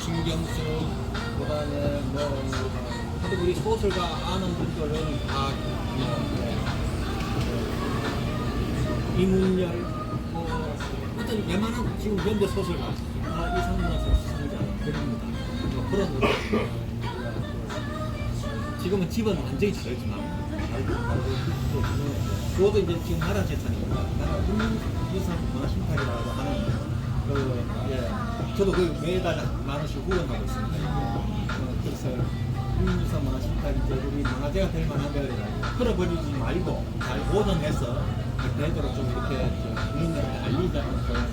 신경수, 그다음에 뭐 하도 우리 소설가 아는 분들은 다 뭐, 뭐, 이문열, 뭐 어떤 웬만한 지금 현대 소설가 다 이상문화상 수상자 드립니다. 뭐 그런 거. 지금은 집은 완전히 다르지만 그것도 이제 지금 나라 재산입니다. 나라 문유산 문화 심판이라고 하는 그 예, 저도 그 매달 만 원씩 후원하고 있습니다. 이게. 어, 그래서 문유산 문화심판 이제 우리 문화재가 될 만한데 그래가지고 끌어버리지 말고 잘 보존해서 대대로 좀 이렇게 저 국민들한테 알리자는 그런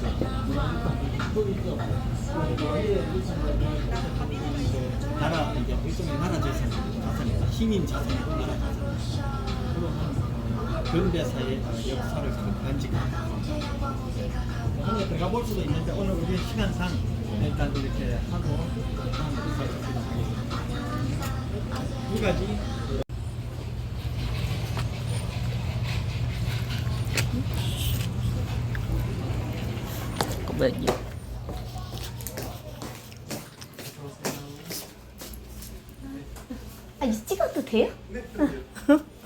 나라 이제 일종의 나라 재산 자산입니다. 시민 자산이고 나라 자산. 근대사의 역사를 좀 간직합니다. 오늘 들어가 볼 수도 있는데 오늘 우리 시간상 일단 이렇게 하고. 두 가지 잠깐만요. 아, 이 찍어도 돼요? 아,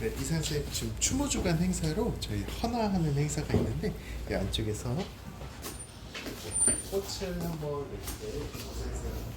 네, 이사 선생님 지금 추모 주간 행사로 저희 헌화하는 행사가 있는데 이 안쪽에서 꽃을 한번 이렇게 그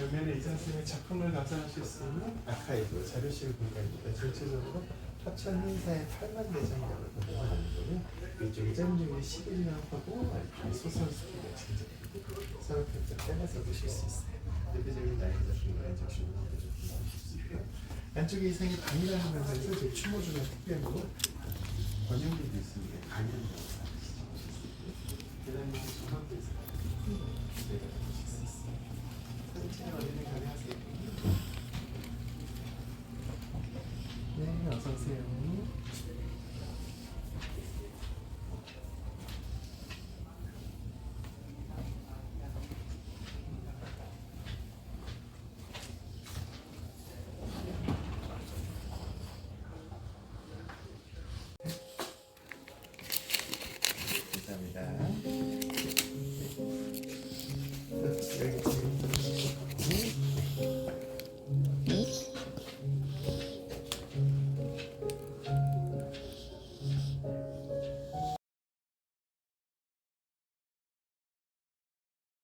그러면 이장 선생님의 작품을 감상할 수 있는 아카이브 자료실 공간입니다. 전체적으로 합천 행사의 8만 대장이라고 보면 되고요. 이쪽 이장님이 11명하고 소설 수기가 진짜 사업했던 빼서 보실 수 있어요. 대표적인 나이 작품과 인적신 안쪽에 이상의 방이라는 면에서 제 추모주나 특별로 번역기도 있습니다. 강연도 있습니다. 대장님 조각도 있습니다. to